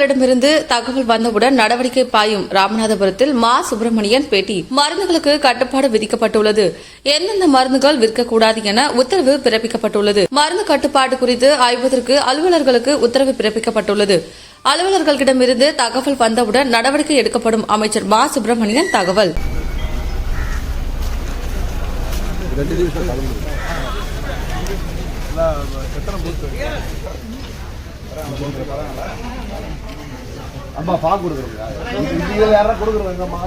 அவர்களிடமிருந்து தகவல் வந்தவுடன் நடவடிக்கை பாயும் ராமநாதபுரத்தில் மா. சுப்பிரமணியன் பேட்டி மருந்துகளுக்கு கட்டுப்பாடு விதிக்கப்பட்டுள்ளது. எந்தெந்த மருந்துகள் விற்கக்கூடாது என உத்தரவு பிறப்பிக்கப்பட்டுள்ளது. மருந்து கட்டுப்பாடு குறித்து ஆய்வதற்கு அலுவலர்களுக்கு உத்தரவு பிறப்பிக்கப்பட்டுள்ளது. அலுவலர்களிடமிருந்து தகவல் வந்தவுடன் நடவடிக்கை எடுக்கப்படும் அமைச்சர் மா. சுப்பிரமணியன் தகவல். அம்மா பா கொடுக்குறீங்களா இதில் யாரா கொடுக்குறோங்கம்மா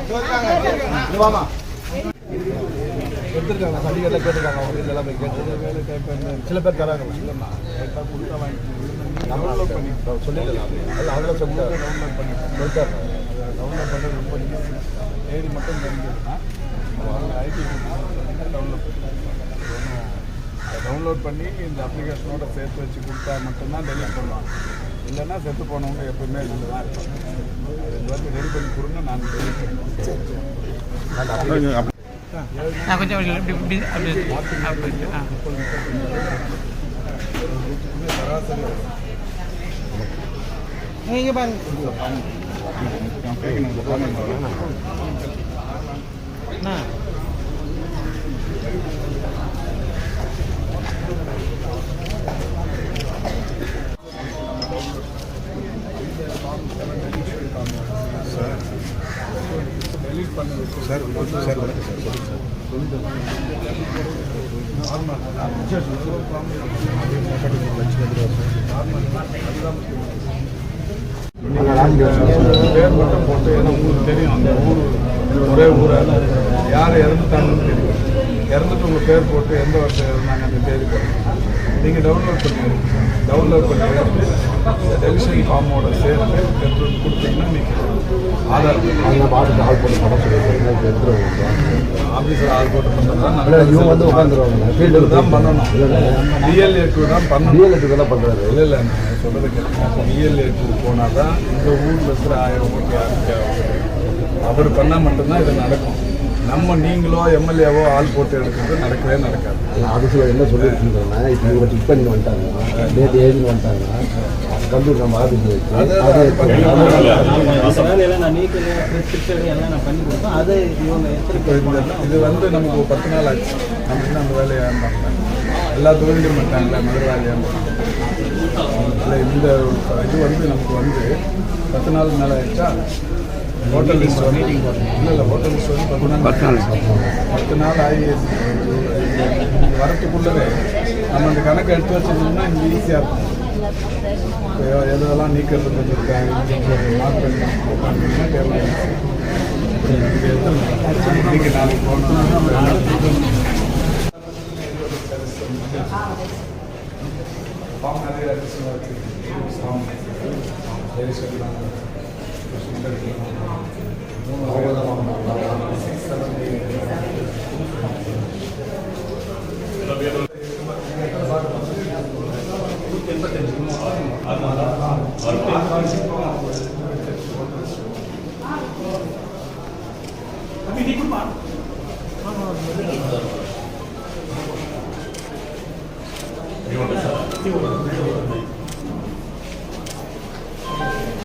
வாமா. எடுத்துருக்காங்க. சர்டிஃபிகேட்லாம் கேட்டிருக்காங்க. அவங்க இதெல்லாம் போய் கேட்டு சில பேர் தராங்க இல்லைம்மா கொடுத்தா வாங்கி டவுன்லோட் பண்ணி சொல்லிடலாம் அது அதெல்லாம் சொல்லி டவுன்லோட் பண்ணி சொல்லிட்டாங்க. டவுன்லோட் பண்ணுறது ரொம்ப தேடி மட்டும் தெரிஞ்சதுன்னா ஐடி டவுன்லோட் பண்ணி டவுன்லோட் பண்ணி இந்த அப்ளிகேஷனோட சேர்த்து வச்சு கொடுத்தா மட்டும்தான் டெலிட் பண்ணுவாங்க. இல்லைன்னா செத்து போனவங்க எப்பவுமே இதில் தான் இந்த வாட்டி ரெடி பண்ணி கொடுங்க நான் டெலிட் பண்ணுவேன் சராசரி பாருங்க. சார் சார் வணக்கம் சார் பேர் மட்டும் போட்டு ஏன்னா உங்களுக்கு தெரியும் அந்த ஊர் ஒரே ஊரா யார் இறந்துட்டாங்கன்னு தெரியும் இறந்துட்டு உங்கள் பேர் போட்டு எந்த வருஷம் இருந்தாங்க? அந்த தேதி நீங்கள் டவுன்லோட் பண்ணி டவுன்லோட் பண்ணி இந்த டெலிஷன் ஃபார்மோட சேர்த்து எடுத்து ஆதார் அவங்க பாட்டுக்கு ஆள் போட்டு படம் சொல்லியிருக்காங்க எடுத்துருவாங்க ஆஃபீஸில் ஆள் போட்டு பண்ணுறதா இவங்க வந்து உட்காந்துருவாங்க ஃபீல்டு தான் பண்ணணும் டிஎல்ஏக்கு தான் பண்ணணும் டிஎல்எட்டு இதெல்லாம் பண்ணுறாரு இல்லை இல்லை நான் சொல்கிறது கேட்குறேன் டிஎல்ஏக்கு போனால் தான் இந்த ஊரில் இருக்கிற ஆயிரம் ஓட்டு யாருக்கு அவர் பண்ணால் மட்டும்தான் இது நடக்கும் நம்ம நீங்களோ எம்எல்ஏவோ ஆள் போட்டு எடுக்கிறது நடக்கவே நடக்காது. ஆஃபீஸில் என்ன சொல்லியிருக்கீங்கன்னா இப்போ இவங்க டிக் பண்ணி வந்துட்டாங்க. டேட் ஏஜ் வந்துட்டாங்க. கம்ப்யூட்டர் நம்ம ஆஃபீஸில் வச்சு அது அதை அது அதை இது வந்து நமக்கு ஒரு பத்து நாள் ஆச்சு. நம்ம இன்னும் அந்த வேலையை ஏன் எல்லா தொழிலும் பண்ணிட்டாங்களே இல்லை இந்த இது வந்து நமக்கு வந்து பத்து நாள் மேலே ஆயிடுச்சா? ஹோட்டல் லிஸ்ட் வந்து இல்லை இல்லை ஹோட்டல் லிஸ்ட் வந்து பத்து நாள். பத்து நாள் ஆகி வரத்துக்குள்ளவே நம்ம அந்த கணக்கை எடுத்து வச்சிருந்தோம்னா இங்கே ஈஸியாக இருக்கும். இப்போ எதெல்லாம் நீக்கிறது பண்ணியிருக்காங்க மார்க் பண்ணி உட்காந்துருக்கா டேபிள் இன்னைக்கு நாளைக்கு நிறைய っていうことですね。